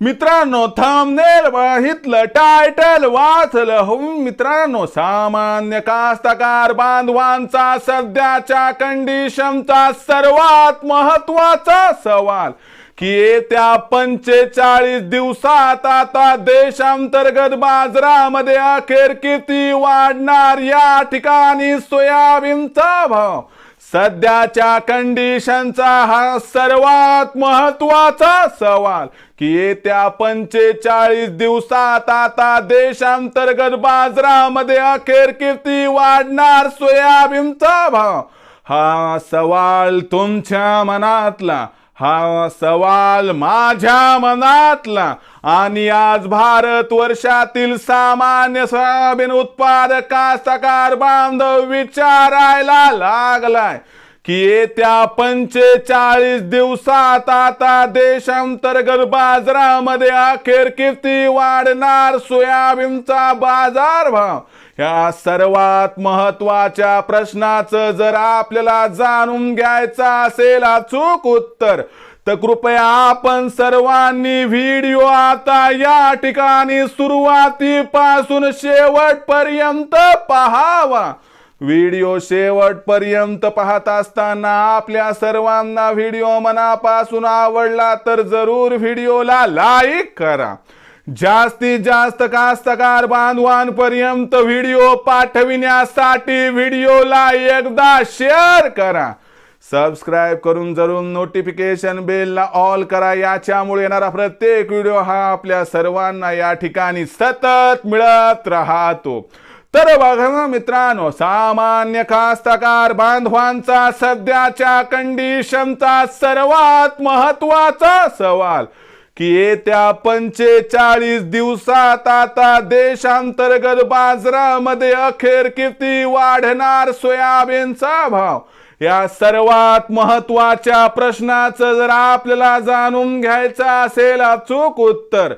मित्रांनो थांबनेल बघितलं टायटल वाचलं. हो मित्रांनो सामान्य कास्तकार बांधवांचा सध्याच्या कंडिशनचा सर्वात महत्त्वाचा सवाल की येत्या पंचेचाळीस दिवसात आता देशांतर्गत बाजारामध्ये अखेर किती वाढणार? या ठिकाणी सोयाबीनचा भाव सध्याच्या कंडिशनचा हा सर्वात महत्त्वाचा सवाल की येत्या पंचेचाळीस दिवसात आता देशांतर्गत बाजारामध्ये अखेर किती वाढणार सोयाबीनचा भाव? हा सवाल तुमच्या मनातला. हा सवाल माझ्या मनातला. आणि आज भारत वर्षातील सामान्य सोयाबीन उत्पादक कास्तकार बांधव विचारायला लागलाय. की येत्या पंचेचाळीस दिवसात आता देशांतर्गत बाजारामध्ये अखेर किती वाढणार सोयाबीनचा बाजार भाव या सर्वात महत्त्वाच्या प्रश्नाचं जर आपल्याला जाणून घ्यायचं असेल अचूक उत्तर तर कृपया आपण सर्वांनी व्हिडिओ आता या ठिकाणी सुरुवातीपासून शेवटपर्यंत पहावा. व्हिडिओ शेवटपर्यंत पाहत असताना आपल्या सर्वांना व्हिडिओ मनापासून आवडला तर जरूर व्हिडिओला लाईक करा. जास्तीत जास्त कास्तकार बांधवांपर्यंत व्हिडिओ पाठविण्यासाठी व्हिडिओला एकदा शेअर करा. सबस्क्राईब करून जरूर नोटिफिकेशन बेलला ऑल करा. याच्यामुळे येणारा प्रत्येक व्हिडिओ हा आपल्या सर्वांना या ठिकाणी सतत मिळत राहतो. तर बघा मित्रांनो सामान्य कास्तकार बांधवांचा सध्याच्या कंडिशनचा सर्वात महत्त्वाचा सवाल की येत्या पंचेचाळीस दिवसात आता देशांतर्गत बाजारामध्ये अखेर किती वाढणार सोयाबीनचा भाव? या सर्वात महत्त्वाच्या प्रश्नाचं जर आपल्याला जाणून घ्यायचं असेल अचूक उत्तर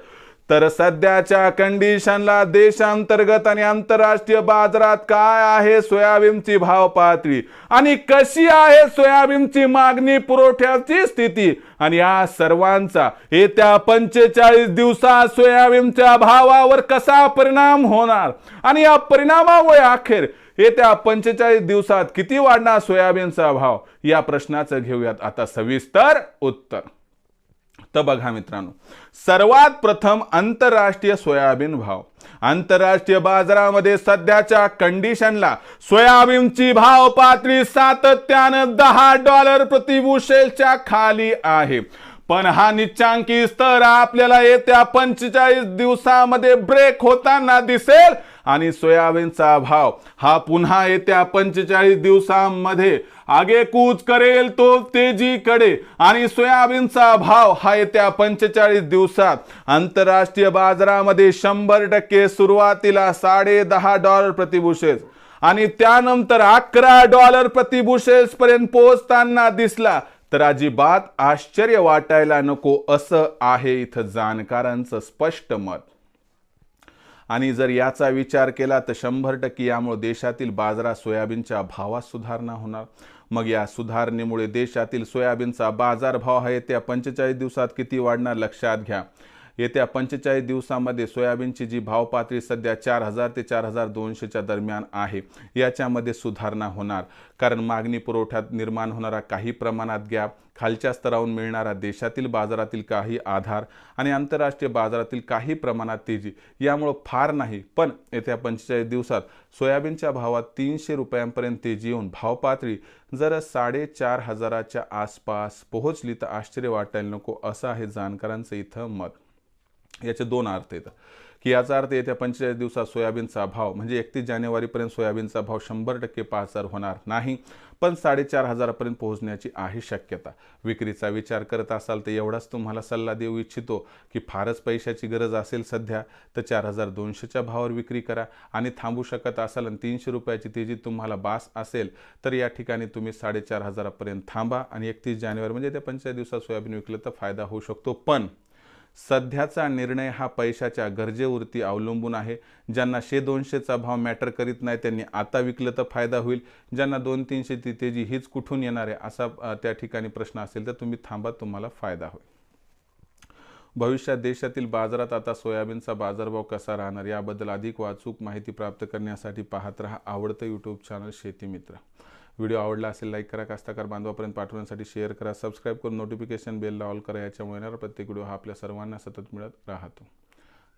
तर सध्याच्या कंडिशनला देशांतर्गत आणि आंतरराष्ट्रीय बाजारात काय आहे सोयाबीनची भाव पातळी? आणि कशी आहे सोयाबीनची मागणी पुरवठ्याची स्थिती? आणि या सर्वांचा येत्या पंचेचाळीस दिवसात सोयाबीनच्या भावावर कसा परिणाम होणार? आणि या परिणामामुळे अखेर येत्या पंचेचाळीस दिवसात किती वाढणार सोयाबीनचा भाव? या प्रश्नाचं घेऊयात आता सविस्तर उत्तर. तर बघा मित्रांनो सर्वात प्रथम आंतरराष्ट्रीय सोयाबीन भाव. आंतरराष्ट्रीय बाजारामध्ये सध्याच्या कंडिशनला सोयाबीनची भाव पातळी सातत्यानं दहा डॉलर प्रतिबुशेलच्या खाली आहे. पण हा निच्चांकी स्तर आपल्याला येत्या पंचेचाळीस दिवसामध्ये ब्रेक होताना दिसेल. आणि सोयाबीनचा भाव हा पुन्हा येत्या पंचेचाळीस दिवसांमध्ये आगेकूच करेल तो तेजीकडे. आणि सोयाबीनचा भाव हा येत्या पंचेचाळीस दिवसात आंतरराष्ट्रीय बाजारामध्ये शंभर टक्के सुरुवातीला साडे दहा डॉलर प्रतिबुशेस आणि त्यानंतर अकरा डॉलर प्रतिबुशेस पर्यंत पोहोचताना दिसला. तर अजिबात आश्चर्य वाटायला नको असं आहे इथं जाणकारांचं स्पष्ट मत. आणि जर याचा विचार केला तर शंभर टक्के यामुळे देशातील बाजारात सोयाबीनच्या भावात सुधारणा होणार. मग या सुधारणेमुळे देशातील सोयाबीनचा बाजारभाव आहे त्या पंचेचाळीस दिवसात किती वाढणार लक्षात घ्या. येत्या पंचेचाळीस दिवसामध्ये सोयाबीनची जी भाव पातळी सध्या चार हजार ते चार हजार दोनशेच्या दरम्यान आहे याच्यामध्ये सुधारणा होणार. कारण मागणी पुरवठ्यात निर्माण होणारा काही प्रमाणात गॅप खालच्या स्तरावरून मिळणारा देशातील बाजारातील काही आधार आणि आंतरराष्ट्रीय बाजारातील काही प्रमाणात तेजी यामुळं फार नाही पण येत्या पंचेचाळीस दिवसात सोयाबीनच्या भावात तीनशे रुपयांपर्यंत तेजी येऊन भाव पातळी जर साडेचार हजाराच्या आसपास पोहोचली तर आश्चर्य वाटायला नको असं आहे जाणकारांचं इथं मत. याचे दोन अर्थ आहेत. की याचा अर्थ येत्या पंचेचाळीस दिवसात सोयाबीनचा भाव म्हणजे एकतीस जानेवारीपर्यंत सोयाबीनचा भाव शंभर टक्के पाच हजार होणार नाही पण साडेचार हजारापर्यंत पोहोचण्याची आहे शक्यता. विक्रीचा विचार करत असाल तर एवढाच तुम्हाला सल्ला देऊ इच्छितो की फारच पैशाची गरज असेल सध्या तर चार हजार दोनशेच्या भावावर विक्री करा आणि थांबू शकत असाल आणि तीनशे रुपयाची तेजी तुम्हाला बास असेल तर या ठिकाणी तुम्ही साडेचार हजारापर्यंत थांबा आणि एकतीस जानेवारी म्हणजे त्या पंचेचाळीस दिवसात सोयाबीन विकलं तर फायदा होऊ शकतो. पण सध्याचा निर्णय हा पैशाच्या गरजेवरती अवलंबून आहे. ज्यांना शे दोनशेचा भाव मॅटर करीत नाही त्यांनी आता विकलं तर फायदा होईल. ज्यांना दोन तीनशे ती तेजी हीच कुठून येणार आहे असा त्या ठिकाणी प्रश्न असेल तर तुम्ही थांबा तुम्हाला फायदा होईल. भविष्यात देशातील बाजारात आता सोयाबीनचा बाजारभाव कसा राहणार याबद्दल अधिक वाचूक माहिती प्राप्त करण्यासाठी पाहत रहा आवडतं यूट्यूब चॅनल शेती मित्र. व्हिडिओ आवडला असेल लाईक करा कास्ताकार बांधवापर्यंत पाठवण्यासाठी शेअर करा. सबस्क्राईब करून नोटिफिकेशन बेलला ऑल करा. याच्यामुळे येणारा प्रत्येक व्हिडिओ हा आपल्या सर्वांना सतत मिळत राहतो.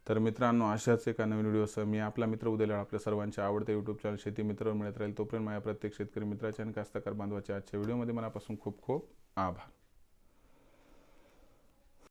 तर मित्रांनो अशाच एका नवीन व्हिडिओसह मी आपला मित्र उद्याला आपल्या सर्वांचे आवडते यूट्यूब चॅनल शेती मित्रावर मिळत राहील. तोपर्यंत माझ्या प्रत्येक शेतकरी मित्राच्या आणि कास्ताकार बांधवाच्या आजच्या व्हिडिओमध्ये मनापासून खूप खूप आभार.